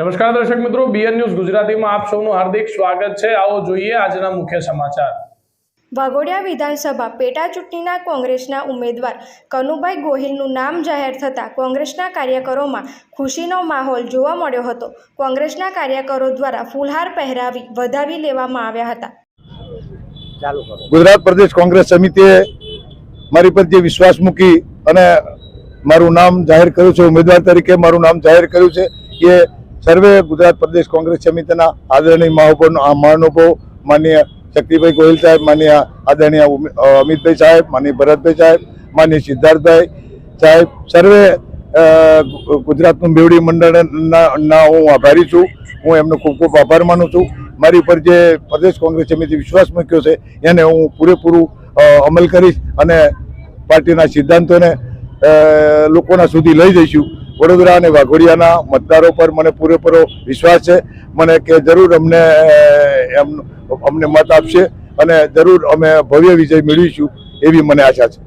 નમસ્કાર દર્શક મિત્રો બીએન ન્યૂઝ ગુજરાતીમાં આપ સૌનું હાર્દિક સ્વાગત છે. આવો જોઈએ આજના મુખ્ય સમાચાર. વાઘોડિયા વિધાનસભા પેટા ચૂંટણીના કોંગ્રેસના ઉમેદવાર કનુભાઈ ગોહિલનું નામ જાહેર થતાં કોંગ્રેસના કાર્યકરોમાં ખુશીનો માહોલ જોવા મળ્યો હતો. કોંગ્રેસના કાર્યકરો દ્વારા ફૂલહાર પહેરાવી વધાવી લેવામાં આવ્યા હતા. ગુજરાત પ્રદેશ કોંગ્રેસ સમિતિએ મારી પર જે વિશ્વાસ મૂકી અને મારું નામ જાહેર કર્યું છે ઉમેદવાર તરીકે મારું નામ જાહેર કર્યું છે એ સર્વે ગુજરાત પ્રદેશ કોંગ્રેસ સમિતિના આદરણીય મહાપૌર મહાનુભાવ માન્ય શક્તિભાઈ ગોહિલ સાહેબ, માન્ય આદરણીય અમિતભાઈ સાહેબ, માન્ય ભરતભાઈ સાહેબ, માન્ય સિદ્ધાર્થભાઈ સાહેબ. સર્વે ગુજરાતનું બેવડી મંડળના હું આભારી છું. હું એમનો ખૂબ ખૂબ આભાર માનું છું. મારી પર જે પ્રદેશ કોંગ્રેસ સમિતિ વિશ્વાસ મૂક્યો છે, એને હું પૂરેપૂરું અમલ કરીશ અને પાર્ટીના સિદ્ધાંતોને લોકોના સુધી લઈ જઈશું. વડોદરા અને વાઘોડિયાના મતદારો પર મને પૂરેપૂરો વિશ્વાસ છે. મને કે જરૂર અમને અમને મત આપશે અને જરૂર અમે ભવ્ય વિજય મેળવીશું એવી મને આશા છે.